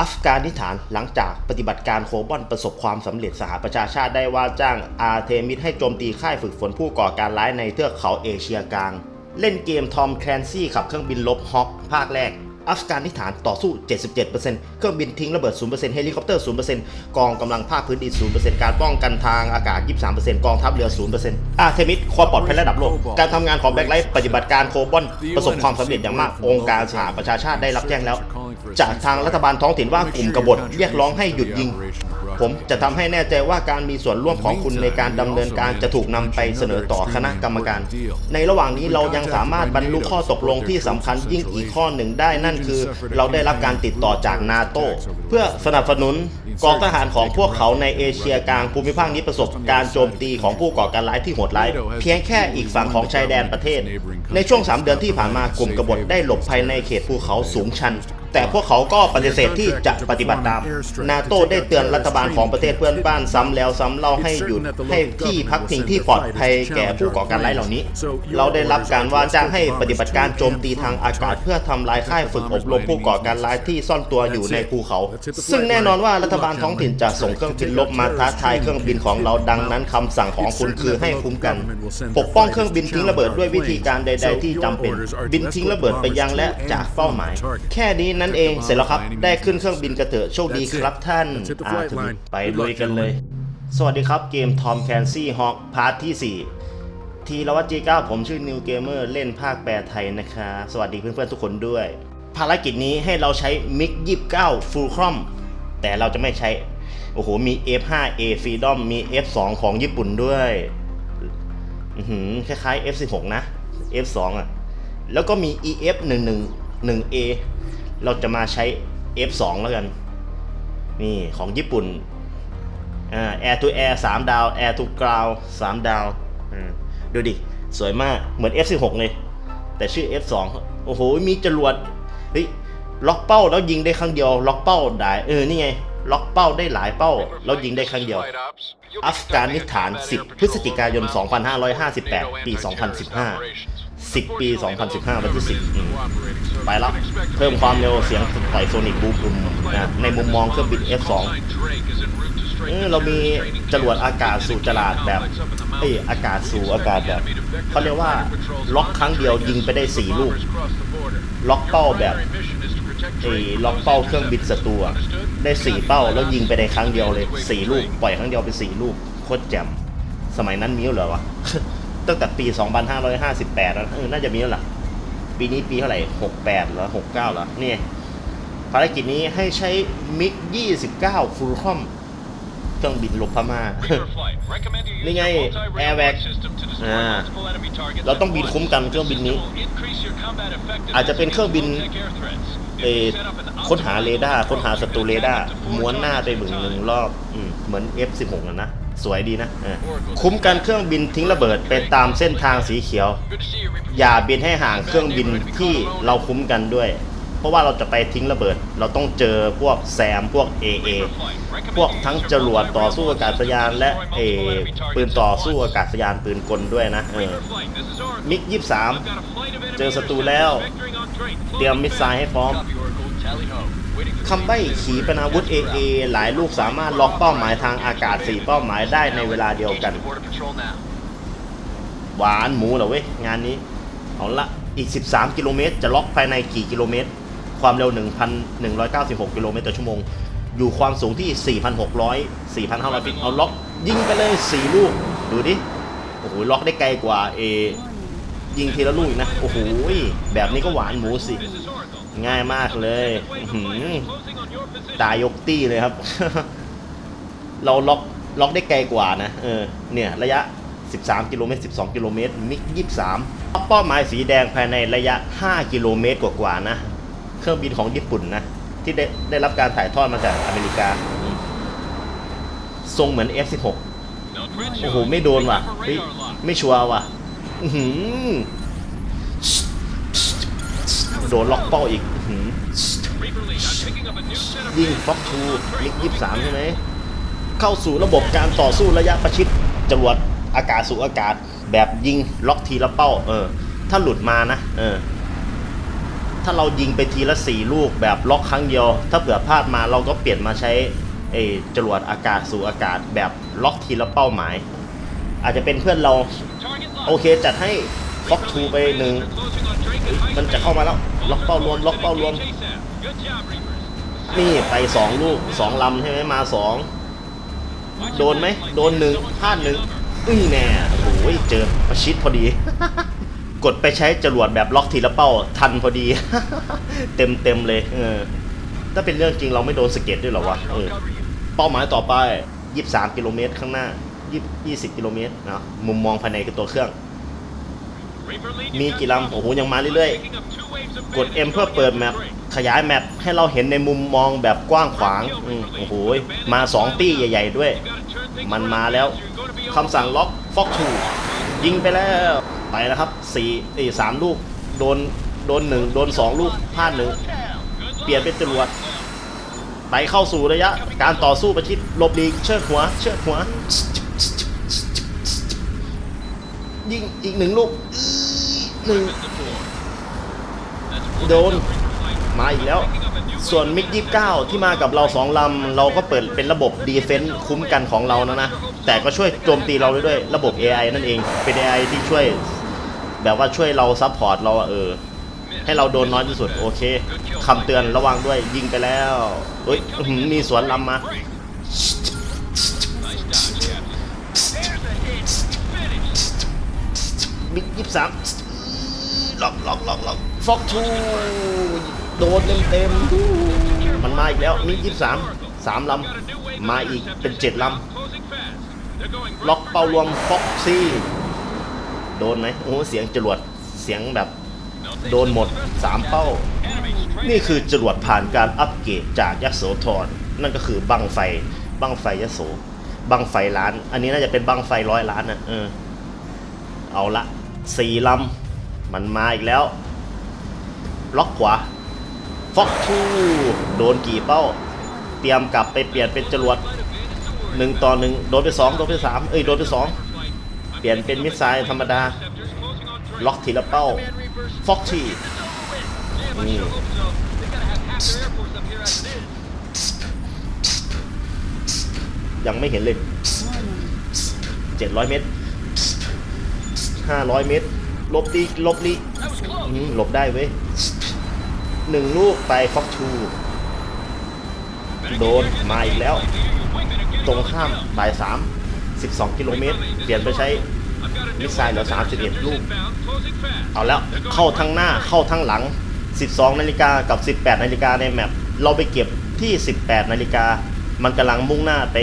อัฟกานิสถานหลังจากปฏิบัติการโคบอนประสบความสำเร็จสหประชาชาติได้ว่าจ้างอาร์เทมิสให้โจมตีค่ายฝึกฝนผู้ก่อการร้ายในเทือกเขาเอเชียกลาง เล่นเกมทอมแคลนซี่ขับเครื่องบินลบฮอคภาคแรก อัฟกานิสถานต่อสู้ 77%เครื่องบินทิ้งระเบิด 0%เฮลิคอปเตอร์ 0%กองกำลังภาคพื้นดิน 0%การป้องกันทางอากาศ 23%กองทัพเรือ 0%อาร์เทมิสความปลอดภัยระดับโลก การทำงานของแบ็คไลท์ปฏิบัติการโคบอนประสบความสำเร็จอย่างมาก องค์การสหประชาชาติได้รับแจ้งแล้ว จากทางรัฐบาลท้องถิ่นว่ากลุ่มกบฏเรียกร้องให้หยุดยิง ผมจะทำให้แน่ใจว่าการมีส่วนร่วมของคุณในการดำเนินการจะถูกนำไปเสนอต่อคณะกรรมการ ในระหว่างนี้เรายังสามารถบรรลุข้อตกลงที่สำคัญยิ่งอีกข้อหนึ่งได้นั่นคือ เราได้รับการติดต่อจากนาโตเพื่อสนับสนุนกองทหารของพวกเขาในเอเชียกลางภูมิภาคนี้ประสบการโจมตีของผู้ก่อการร้ายที่โหดร้ายเพียงแค่อีกฝั่งของชายแดนประเทศ ในช่วง 3 เดือนที่ผ่านมากลุ่มกบฏได้หลบภัยในเขตภูเขาสูงชัน แต่พวกเขาก็ปฏิเสธที่จะปฏิบัติตาม นาโต้ได้เตือนรัฐบาลของประเทศเพื่อนบ้านซ้ำแล้วซ้ำเล่าให้หยุดให้ที่พักพิงที่ปลอดภัยแก่ผู้ก่อการร้ายเหล่านี้ เราได้รับการว่าจ้างให้ปฏิบัติการโจมตีทางอากาศ เพื่อทำลายค่ายฝึกอบรมผู้ก่อการร้ายที่ซ่อนตัวอยู่ในภูเขา ซึ่งแน่นอนว่ารัฐบาลท้องถิ่นจะส่งเครื่องบินลบมาท้าทายเครื่องบินของเราดังนั้นคำสั่งของคุณคือให้คุ้มกัน ปกป้องเครื่องบินทิ้งระเบิดด้วยวิธีการใด ๆ ที่จำเป็น บินทิ้งระเบิดไปยังและจากเป้าหมาย แค่นี้นั่นเองเสร็จแล้วครับ ได้ขึ้นเครื่องบินกระเถอะโชคดีครับท่านอาร์ทมิตไปลุยกันเลย สวัสดีครับเกม Tom Clancy Hawk พาร์ทที่ 4 ทีละวัตจีก้าผมชื่อ New Gamer เล่นภาคแปลไทยนะคะสวัสดีเพื่อนๆทุกคนด้วย ภารกิจนี้ให้เราใช้ MiG 29 Full Chrome แต่เราจะไม่ใช้ โอ้โห มี F5A Freedom มี F2 ของญี่ปุ่นด้วยอือหือคล้ายๆ F16 นะ F2 อะ แล้วก็มี EF 1 1 1A เราจะมาใช้ F2 แล้วกัน นี่ของญี่ปุ่นแอร์ทูแอร์สามดาวแอร์ทูกราวสามดาวดูดิ สวยมากเหมือน F16 เลย แต่ชื่อ F2 โอ้โห มีจรวดเฮ้ยล็อกเป้าแล้วยิงได้ครั้งเดียว ล็อกเป้าได้ เออ นี่ไง ล็อกเป้าได้หลายเป้า แล้วยิงได้ครั้งเดียว อัฟกานิสถาน 10 พฤศจิกายน 2558 ปี 2015 10 ปี 2015 วันที่ 10 ไปแล้วเพิ่มความเร็วเสียงปล่อยโซนิกบูมนะในมุมมองเครื่องบิน F2 เรามีจรวดอากาศสู่จลาดแบบเอ้ยอากาศสู่อากาศแบบเขาเรียกว่า ล็อกครั้งเดียวยิงไปได้ 4 ลูก ล็อกเป้าแบบ ไอ้ล็อกเป้าเครื่องบินศัตรูอะได้สี่เป้าแล้วยิงไปในครั้งเดียวเลยสี่ลูกปล่อยครั้งเดียวเป็นสี่ลูกโคตรแจ่มสมัยนั้นมีเหรอวะ ตั้งแต่ปี 2558แล้วเออน่าจะมีแล้วล่ะ ปีนี้ปีเท่าไหร่ 68เหรอ69เหรอเนี่ยภารกิจนี้ให้ใช้มิก 29 ฟูลคอมเครื่องบินลบพม่า นี่ไง Airback อ่าเราต้องบินคุ้มกันเครื่องบินนี้ อาจจะเป็นเครื่องบินเออค้นหาเรดาร์ค้นหาศัตรูเรดาร์ม้วนหน้าไปหมึงหนึ่งรอบอืมเหมือน F16 อะนะ สวยดีนะเออคุ้มกันเครื่องบินทิ้งระเบิดไปตามเส้นทางสีเขียว อย่าบินให้ห่างเครื่องบินที่เราคุ้มกันด้วย เพราะว่าเราจะไปทิ้งระเบิด เราต้องเจอพวกแซมพวก AA พวกทั้งจรวดต่อสู้อากาศยาน และเออปืนต่อสู้อากาศยานปืนกลด้วยนะเออมิก23เจอศัตรูแล้ว เตรียมมิสไซล์ให้พร้อมคำใบ้ขีปนาวุธ AA หลายลูกสามารถล็อกเป้าหมายทางอากาศ 4 เป้าหมายได้ในเวลาเดียวกัน หวานหมูเหรอเว้ย งานนี้ เอาละอีก 13 กิโลเมตร จะล็อกภายในกี่กิโลเมตร ความเร็ว 1,196 กิโลเมตรต่อชั่วโมง อยู่ความสูงที่ 4,600 4,500ฟิตเอาล็อกยิงไปเลย 4 ลูก ดูดิ โอ้โห ล็อกได้ไกลกว่าเอยิงทีละลูกอีกนะ โอ้โห แบบนี้ก็หวานหมูสิ ง่ายมากเลยอื้อหือตายยกตี้เลยครับ เราล็อกล็อกได้ไกลกว่านะเออเนี่ยระยะ 13 กิโลเมตร 12 กิโลเมตร มิก 23เป้าหมายสีแดงภายในระยะ 5 กิโลเมตรกว่าๆนะ เครื่องบินของญี่ปุ่นนะ ที่ได้ได้รับการถ่ายทอดมาจากอเมริกา ทรงเหมือน F16 โอ้โห ไม่โดนว่ะ ไม่ชัวร์ว่ะโดนล็อกเป้าอีกยิงฟ็อกทูมิกยี่สามใช่ไหมเข้าสู่ระบบการต่อสู้ระยะประชิดจรวดอากาศสู่อากาศ แบบยิงล็อกทีละเป้า เออ ถ้าหลุดมานะ เออ ถ้าเรายิงไปทีละสี่ลูกแบบล็อกครั้งเดียว ถ้าเผื่อพลาดมาเราก็เปลี่ยนมาใช้ไอ้จรวดอากาศสู่อากาศแบบล็อกทีละเป้าหมาย อาจจะเป็นเพื่อนเรา โอเคจัดให้ฟ็อกทูไปหนึ่งมันจะเข้ามาแล้ว ล็อกเป้ารวม ล็อกเป้ารวม นี่ไปสองลูกสองลำใช่ไหมมาสองโดนไหมโดนหนึ่งพลาดหนึ่งอื้อแน่โอ้ยเจอประชิดพอดี กดไปใช้จรวดแบบล็อกทีละเป้า ทันพอดี เต็มเต็มเลย เออ ถ้าเป็นเรื่องจริงเราไม่โดนสะเก็ตด้วยหรอวะเออเป้าหมายต่อไป 23 กิโลเมตรข้างหน้า20 20 กิโลเมตรนะมุมมองภายในคือตัวเครื่อง มีกี่ลำโอ้โหยังมาเรื่อยๆ กด M เพื่อเปิดแมปขยายแมปให้เราเห็นในมุมมองแบบกว้างขวางอโอ้โหมา 2 ตี้ใหญ่ ๆ ด้วย มันมาแล้วคำสั่งล็อกฟอกทูยิงไปแล้ว ไปแล้วครับ4เอ้สามลูกโดนโดนหนึ่งโดนสองลูกพลาดหนึ่งเปลี่ยนเป็นจรวดไปเข้าสู่ระยะ การต่อสู้ประชิดหลบหลีกเชิดหัว เชิดหัว ยิงอีกหนึ่งลูกหนึ่งโดนมาอีกแล้ว ส่วนมิกยี่เก้าที่มากับเราสองลำ เราก็เปิดเป็นระบบดีเฟน s ์คุ้มกันของเรานะนะ แต่ก็ช่วยโจมตีเราด้วยด้วยระบบ AI นั่นเอง เป็น AI ที่ช่วย แบบว่าช่วยเราซัพพอร์ตเราเออ ให้เราโดนน้อยที่สุด โอเคคำเตือนระวังด้วยยิงไปแล้วเฮ้ยมีสวนลำมาบิ๊กยี่สามล็อกล็อกล็อกล็อกฟอกทูโดนเต็มเต็มๆมันมาอีกแล้วนี่ยี่สามสามลำมาอีกเป็นเจ็ดลำล็อกเป้ารวมฟ็อกซี่ โดนไหมโอ้โหเสียงจรวดเสียงแบบโดนหมดสามเป้า นี่คือจรวดผ่านการอัปเกรดจากยโสธรนั่นก็คือบังไฟบังไฟยโสบังไฟล้าน อันนี้น่าจะเป็นบังไฟร้อยล้านนะเออเอาละสี่ลำมันมาอีกแล้ว ล็อกขวาฟอกทูโดนกี่เป้า เตรียมกลับไปเปลี่ยนเป็นจรวดหนึ่งต่อหนึ่งโดนไปสองโดนไปสามเอ้ยโดนไปสอง เปลี่ยนเป็นมิสไซล์ธรรมดา ล็อกทีละเป้าฟ็อกทีนี่ยังไม่เห็นเลย 700 เมตร 500 เมตรหลบดีหลบดีหลบได้เว้ยหนึ่งลูกไปฟ็อกทูโดนมาอีกแล้ว ตรงข้ามบ่ายสาม 12 กิโลเมตร เปลี่ยนไปใช้มิสไซล์เหลือ31 ลูก เอาแล้วเข้าทั้งหน้าเข้าทั้งหลัง 12 นาฬิกากับ 18 นาฬิกาในแมปเราไปเก็บที่ 18 นาฬิกา มันกำลังมุ่งหน้าไป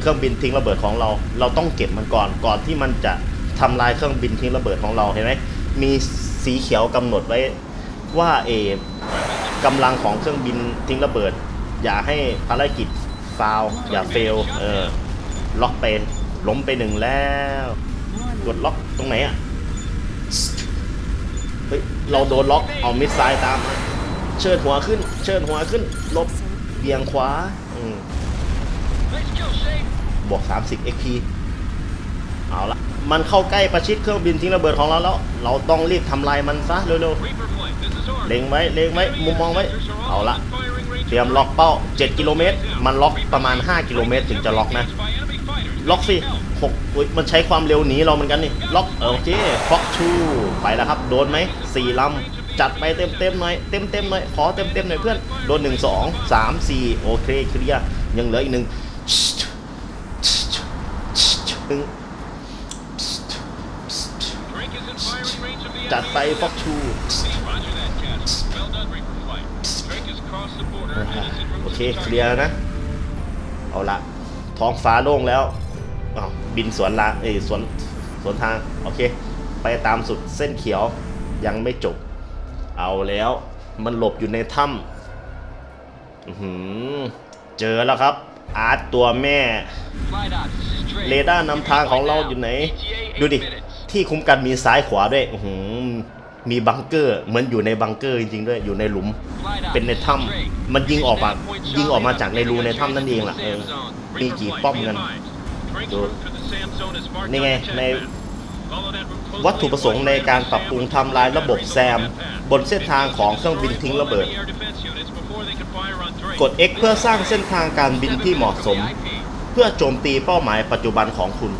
เครื่องบินทิ้งระเบิดของเรา เราต้องเก็บมันก่อนก่อนที่มันจะทำลายเครื่องบินทิ้งระเบิดของเราเห็นไหมมีสีเขียวกำหนดไว้ว่าเออกำลังของเครื่องบินทิ้งระเบิด อย่าให้ภารกิจฟาวอย่าเฟลเออล็อกเป็น ล้มไปหนึ่งแล้ว กดล็อกตรงไหนอะ เฮ้ย เราโดนล็อกเอามิดไซล์ตามมาเชิดหัวขึ้น เชิดหัวขึ้นลบเบี่ยงขวาอืมบวก 30 XP เอาละมันเข้าใกล้ประชิดเครื่องบินทิ้งระเบิดของเราแล้ว เราต้องรีบทำลายมันซะเร็วๆ เล็งไว้ เล็งไว้ มุมมองไว้ เอาละ เตรียมล็อกเป้า 7 กิโลเมตร มันล็อกประมาณ 5 กิโลเมตรถึงจะล็อกนะ ล็อกสิหกอุ๊ยมันใช้ความเร็วหนีเราเหมือนกันนี่ ล็อกโอเคฟ็อกชู ไปแล้วครับ โดนไหมสี่ลำ จัดไปเต็มเต็มๆหน่อย เต็มเต็มๆหน่อย ขอเต็มเต็มๆหน่อยเพื่อน โดนหนึ่งสองสามสี่โอเคเคลียร์ยังเหลืออีกหนึ่งหนึ่งจัดไปฟ็อกชูโอเคเคลียร์นะ เอาละท้องฟ้าโล่งแล้ว บินสวนลาเอสวนสวนทางโอเค ไปตามสุดเส้นเขียวยังไม่จบ เอาแล้วมันหลบอยู่ในถ้ำอือหือเจอแล้วครับ อาร์ตตัวแม่เรดาร์นำทางของเราอยู่ไหน ดูดิ ที่คุ้มกันมีซ้ายขวาด้วยอือหือมีบังเกอร์เหมือนอยู่ในบังเกอร์จริงๆด้วยอยู่ในหลุม เป็นในถ้ำมันยิงออกมายิงออกมาจากในรูในถ้ำนั่นเองล่ะเออมีกี่ป้อมกัน ดูนี่ไงในวัตถุประสงค์ในการปรับปรุงทำลายระบบแซม บนเส้นทางของเครื่องบินทิ้งระเบิด กด X เพื่อสร้างเส้นทางการบินที่เหมาะสม เพื่อโจมตีเป้าหมายปัจจุบันของคุณ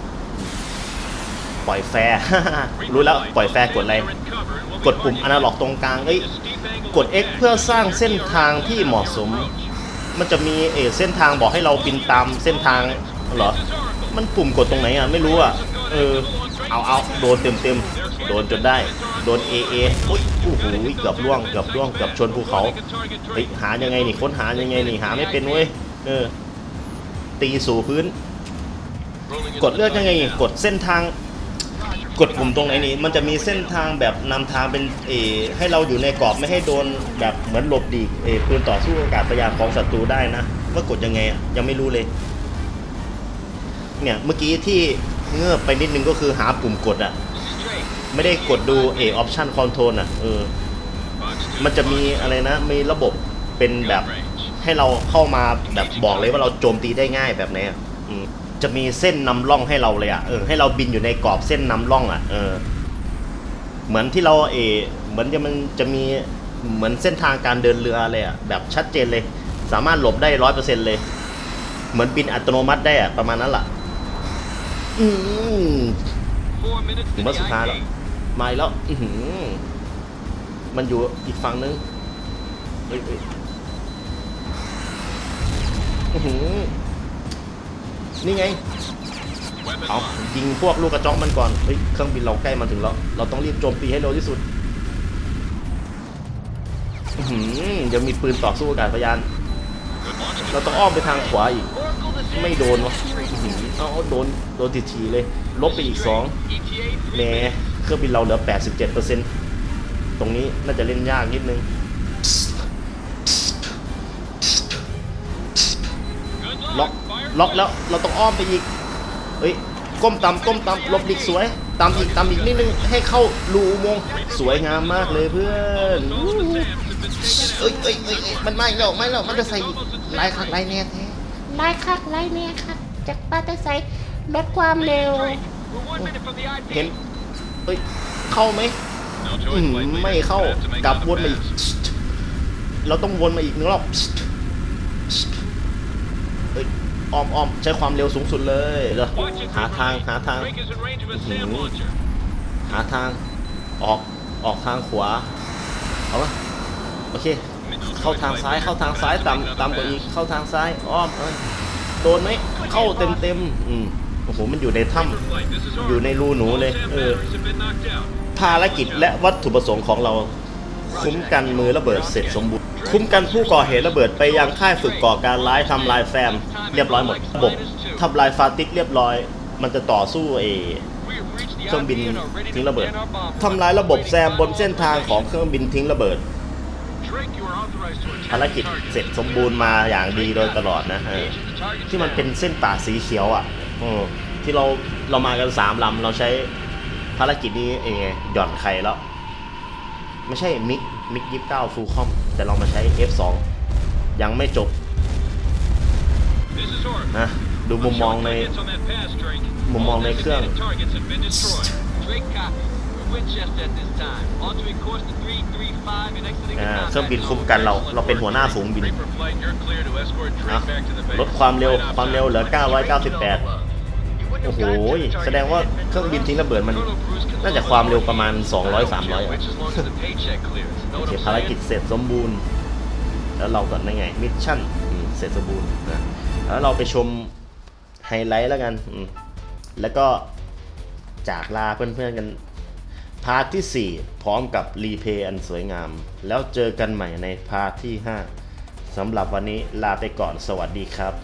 ปล่อยแฟร์รู้แล้วปล่อยแฟร์กดอะไร กดปุ่มอนาล็อกตรงกลางเอ้ยกด X เพื่อสร้างเส้นทางที่เหมาะสม มันจะมีเออเส้นทางบอกให้เราบินตามเส้นทางเหรอ มันปุ่มกดตรงไหนอะ ไม่รู้อะ เออ เอาเอาโดนเต็มเต็มโดนจนได้ โดน A A อุ้ยโอ้โหเกือบล่วงเกือบล่วงเกือบชนภูเขาเฮ้ยหายังไงนี่ค้นหายังไงนี่หาไม่เป็นเว้ย เออ ตีสู่พื้น กดเลือกยังไงกดเส้นทาง กดปุ่มตรงไหนนี่ มันจะมีเส้นทางแบบนำทางเป็นเอให้เราอยู่ในกรอบไม่ให้โดนแบบเหมือนหลบดีเออปืนต่อสู้อากาศยานของศัตรูได้นะ ว่ากดยังไงอะยังไม่รู้เลย เนี่ยเมื่อกี้ที่เงือบไปนิดนึงก็คือหาปุ่มกดอะไม่ได้กดดูเอออปชันคอนโทรลอะเออมันจะมีอะไรนะมีระบบเป็นแบบให้เราเข้ามาแบบบอกเลยว่าเราโจมตีได้ง่ายแบบไหนอะจะมีเส้นนำร่องให้เราเลยอะเออให้เราบินอยู่ในกรอบเส้นนำร่องอะเออเหมือนที่เราเออเหมือนจะมันจะมีเหมือนเส้นทางการเดินเรือเลยอะแบบชัดเจนเลย สามารถหลบได้ร้อยเปอร์เซ็นต์เลย เหมือนบินอัตโนมัติได้อะประมาณนั้นล่ะ อืมถึงว่าสุดท้ายแล้วมาอีกแล้วอือหือมันอยู่อีกฝั่งนึงเฮ้ยอื้อหือนี่ไง เอายิงพวกลูกกระจอกมันก่อน เฮ้ย เครื่องบินเราใกล้มาถึงแล้ว เราต้องรีบโจมตีให้เร็วที่สุดอื้อหือยังมีปืนต่อสู้อากาศยาน เราต้องอ้อมไปทางขวาอีก ไม่โดนวะ เอาเอาโดนโดนทีๆเลย ลบไปอีกสองแหมเครื่องบินเราเหลือ 87%ตรงนี้น่าจะเล่นยากนิดนึงล็อกล็อกแล้วเราต้องอ้อมไปอีกเฮ้ยก้มต่ำก้มต่ำหลบอีกสวยต่ำอีกต่ำอีกนิดนึงให้เข้ารูอุโมงค์สวยงามมากเลยเพื่อนเอ้ยเอ้ยเอ้ยเอ้ยมันไม่แล้วไม่แล้วมันจะใส่อีกลายคักลายแน่แท้ไล่คักไล่เนี่ยค่ะ จากปาเตอร์ไซค์ลดความเร็ว เห็นเอ้ยเข้าไหมอืมไม่เข้ากลับวนมาอีก เราต้องวนมาอีกหนึ่งรอบเอ้ยอ้อมอ้อมใช้ความเร็วสูงสุดเลยเดี๋ยวหาทางหาทางหาทางออกออกทางขวาเอาละโอเค เข้าทางซ้ายเข้าทางซ้ายต่ำต่ำกว่าอีกเข้าทางซ้ายอ้อมเอ้ย โดนไหมเข้าเต็มเต็มๆอืมโอ้โหมันอยู่ในถ้ำอยู่ในรูหนูเลย เออ ภารกิจและวัตถุประสงค์ของเรา คุ้มกันมือระเบิดเสร็จสมบูรณ์ คุ้มกันผู้ก่อเหตุระเบิดไปยังค่ายฝึกก่อการร้ายทำลายแฟม เรียบร้อยหมดระบบทำลายฟาติกเรียบร้อย มันจะต่อสู้เอเครื่องบินทิ้งระเบิดทำลายระบบแซมบนเส้นทางของเครื่องบินทิ้งระเบิด ภารกิจเสร็จสมบูรณ์มาอย่างดีโดยตลอดนะเออที่มันเป็นเส้นป่าสีเขียวอะที่เราเรามากันสามลำเราใช้ภารกิจนี้เองไงหย่อนไข่แล้ว ไม่ใช่มิกมิกยี่สิบเก้าฟูลคอมแต่เรามาใช้ F2 ยังไม่จบนะดูมุมมองในมุมมองในเครื่อง เครื่องบินคุ้มกันเรา เราเป็นหัวหน้าฝูงบินนะลดความเร็วความเร็วเหลือ 998 โอ้โห แสดงว่าเครื่องบินทิ้งระเบิดมัน น่าจะความเร็วประมาณ 200 300อะโอเคภารกิจเสร็จสมบูรณ์ แล้วเราก็นั่นไง มิชชั่นอืมเสร็จสมบูรณ์นะแล้วเราไปชมไฮไลท์แล้วกันอืมแล้วก็จากลาเพื่อนๆกัน พาร์ทที่ 4 พร้อมกับรีเพย์อันสวยงาม แล้วเจอกันใหม่ในพาร์ทที่ 5สำหรับวันนี้ลาไปก่อนสวัสดีครับ